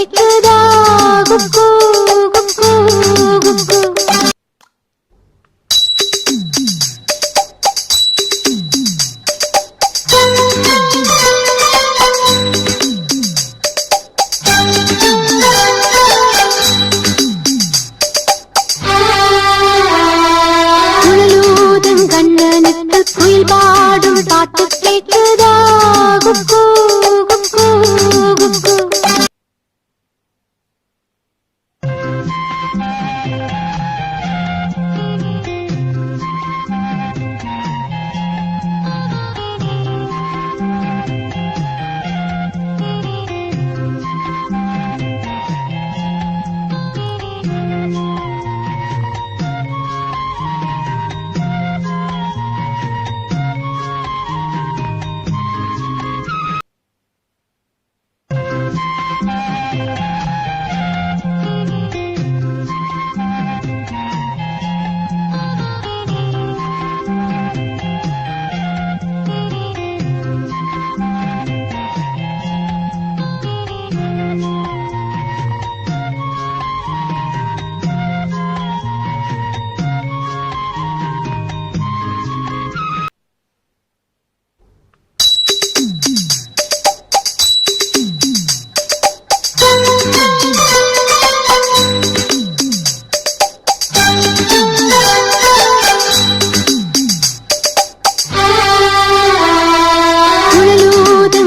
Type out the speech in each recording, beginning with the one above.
கேக்குதா குக்கு குக்கு குக்கு கண்ணனுக்கு குயில் பாடும் பாட்டு கேட்குதா? குக்கு.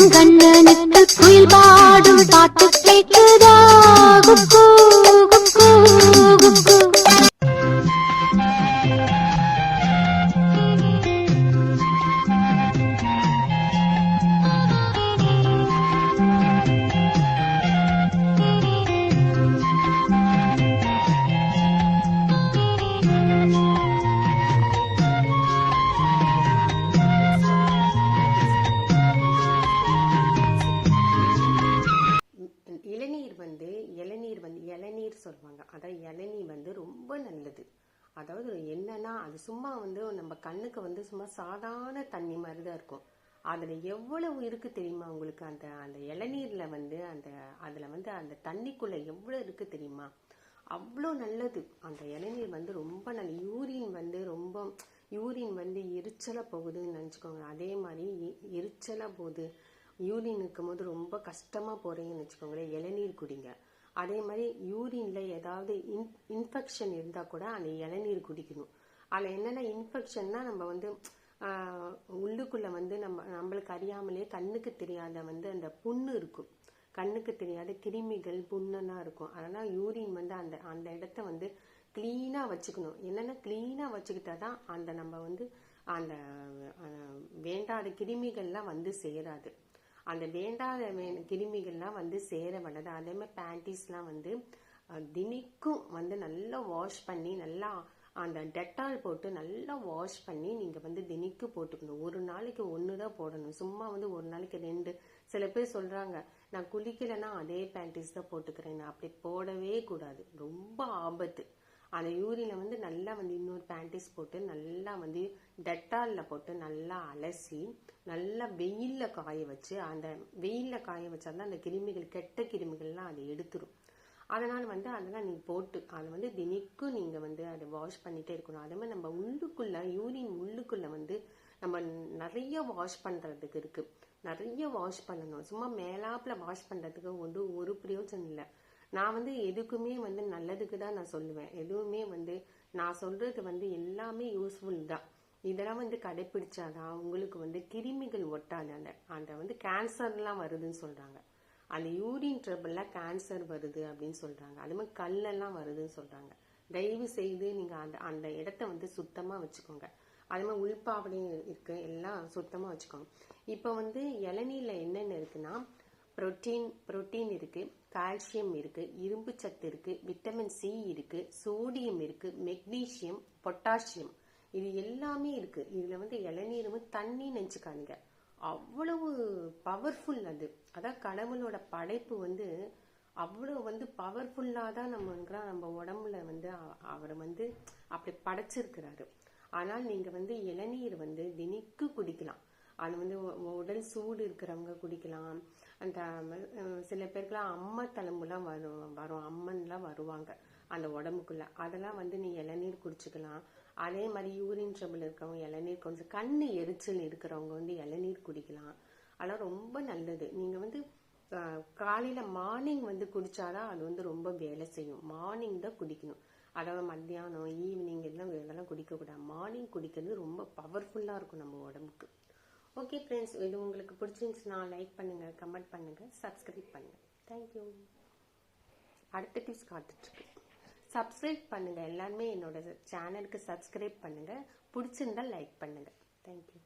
கண்ணனுக்கு குயில் பாடும் பாட்டு கேக்குதா இளநீர் வந்து இளநீர் வந்து இளநீர் சொல்லுவாங்க. அதான் இளநீர் வந்து ரொம்ப நல்லது. அதாவது என்னன்னா அது சும்மா வந்து நம்ம கண்ணுக்கு வந்து சும்மா சாதாரண தண்ணி மாதிரி தான் இருக்கும். அதில் எவ்வளவு இருக்கு தெரியுமா உங்களுக்கு? அந்த அந்த இளநீர்ல வந்து அந்த அதில் வந்து அந்த தண்ணிக்குள்ள எவ்வளோ இருக்கு தெரியுமா? அவ்வளோ நல்லது. அந்த இளநீர் வந்து ரொம்ப நல்ல யூரின் வந்து ரொம்ப யூரின் வந்து எரிச்சலாக போகுதுன்னு நினச்சிக்கோங்க. அதே மாதிரி எ- போகுது. யூரின் இருக்கும்போது ரொம்ப கஷ்டமா போறீங்கன்னு வச்சுக்கோங்களேன் இளநீர் குடிங்க. அதே மாதிரி யூரின்ல ஏதாவது இன் இன்ஃபெக்ஷன் இருந்தா கூட அந்த இளநீர் குடிக்கணும். அதில் என்னென்ன இன்ஃபெக்ஷன்னா நம்ம வந்து உள்ளுக்குள்ளே உள்ளுக்குள்ள வந்து நம்ம நம்மளுக்கு அறியாமலே கண்ணுக்கு தெரியாத வந்து அந்த புண்ணு இருக்கும். கண்ணுக்கு தெரியாத கிருமிகள் புண்ணெல்லாம் இருக்கும். அதனால் யூரின் வந்து அந்த அந்த இடத்த வந்து க்ளீனாக வச்சுக்கணும். என்னென்ன க்ளீனாக வச்சுக்கிட்டா தான் அந்த நம்ம வந்து அந்த வேண்டாத கிருமிகள்லாம் வந்து சேராது. அந்த வேண்டாத கிருமிகள்லாம் வந்து சேர விடாது அதே மாதிரி பேண்டிஸ்லாம் வந்து தினிக்கும் வந்து நல்லா வாஷ் பண்ணி நல்லா அந்த டெட்டால் போட்டு நல்லா வாஷ் பண்ணி நீங்கள் வந்து தினிக்கு போட்டுக்கணும். ஒரு நாளைக்கு ஒன்று தான் போடணும். சும்மா வந்து ஒரு நாளைக்கு ரெண்டு. சில பேர் சொல்கிறாங்க நான் குளிக்கலைன்னா அதே பேண்டிஸ் தான் போட்டுக்கிறேன் நான் அப்படி போடவே கூடாது. ரொம்ப ஆபத்து. அந்த யூரினை வந்து நல்லா வந்து இன்னொரு பேண்டிஸ் போட்டு நல்லா வந்து டெட்டாலில் போட்டு நல்லா அலசி நல்லா வெயிலில் காய வச்சு அந்த வெயிலில் காய வச்சா தான் அந்த கிருமிகள் கெட்ட கிருமிகள்லாம் அதை எடுத்துரும். அதனால் வந்து அதெல்லாம் நீங்கள் போட்டு அதை வந்து தினிக்கும் நீங்கள் வந்து அதை வாஷ் பண்ணிகிட்டே இருக்கணும். அதே மாதிரி நம்ம உள்ளுக்குள்ளே யூரின் உள்ளுக்குள்ளே வந்து நம்ம நிறைய வாஷ் பண்ணுறதுக்கு இருக்குது நிறைய வாஷ் பண்ணணும். சும்மா மேலாப்பில் வாஷ் பண்ணுறதுக்கு ஒன்று ஒரு பிரயோஜனம் இல்லை. நான் வந்து எதுக்குமே வந்து நல்லதுக்கு தான் நான் சொல்லுவேன். எதுவுமே வந்து நான் சொல்றது வந்து எல்லாமே யூஸ்ஃபுல் தான். இதெல்லாம் வந்து கடைபிடிச்சாதான் உங்களுக்கு வந்து கிருமிகள் ஒட்டாது அந்த அந்த வந்து கேன்சர்லாம் வருதுன்னு சொல்றாங்க. அந்த யூரின் ட்ரபிள்ல கேன்சர் வருது அப்படின்னு சொல்றாங்க. அது மாதிரி கல்லெல்லாம் வருதுன்னு சொல்றாங்க. தயவு செய்து நீங்க அந்த அந்த இடத்த வந்து சுத்தமா வச்சுக்கோங்க. அது மாதிரி உள்பாவடையும் இருக்கு. எல்லாம் சுத்தமா வச்சுக்கோங்க. இப்போ வந்து இளநீர்ல என்னென்ன இருக்குன்னா புரோட்டீன் புரோட்டீன் இருக்கு. கால்சியம் இருக்கு இரும்பு சத்து இருக்கு விட்டமின் சி இருக்கு சோடியம் இருக்கு மெக்னீசியம் பொட்டாசியம் இது எல்லாமே இருக்கு. இதுல வந்து இளநீரும் வந்து தண்ணி நினைச்சுக்கானுங்க அவ்வளவு பவர்ஃபுல் அது. அதான் கடவுளோட படைப்பு வந்து அவ்வளவு வந்து பவர்ஃபுல்லா தான் நம்ம நம்ம உடம்புல வந்து அவரை அவர் வந்து அப்படி படைச்சிருக்கிறாரு. ஆனால் நீங்க வந்து இளநீர் வந்து தினிக்கு குடிக்கலாம். அது வந்து உடல் சூடு இருக்கிறவங்க குடிக்கலாம். அந்த சில பேருக்குலாம் அம்மா தழும்புலாம் வரும் வரும். அம்மன்லாம் வருவாங்க அந்த உடம்புக்குள்ள. அதெல்லாம் வந்து நீ இளநீர் குடிச்சுக்கலாம். அதே மாதிரி யூரின் ட்ரபிள் இருக்கிறவங்க இளநீர் கொஞ்சம் கண்ணு எரிச்சல் இருக்கிறவங்க வந்து இளநீர் குடிக்கலாம். அதெல்லாம் ரொம்ப நல்லது. நீங்க வந்து காலையில் காலையில மார்னிங் வந்து குடிச்சாதான் அது வந்து ரொம்ப வேலை செய்யும். மார்னிங் தான் குடிக்கணும். அதாவது மத்தியானம் ஈவினிங் எல்லாம் இதெல்லாம் குடிக்க கூடாது மார்னிங் குடிக்கிறது ரொம்ப பவர்ஃபுல்லா இருக்கும் நம்ம உடம்புக்கு. ஓகே ஃப்ரெண்ட்ஸ் இது உங்களுக்கு பிடிச்சிருந்துச்சுன்னா லைக் பண்ணுங்கள் கமெண்ட் பண்ணுங்கள் சப்ஸ்கிரைப் பண்ணுங்கள் தேங்க்யூ அடுத்த டிப்ஸ் காத்துட்ருக்கு. சப்ஸ்கிரைப் பண்ணுங்கள் எல்லாருமே என்னோட சேனலுக்கு சப்ஸ்கிரைப் பண்ணுங்கள் பிடிச்சிருந்தா லைக் பண்ணுங்கள் தேங்க்யூ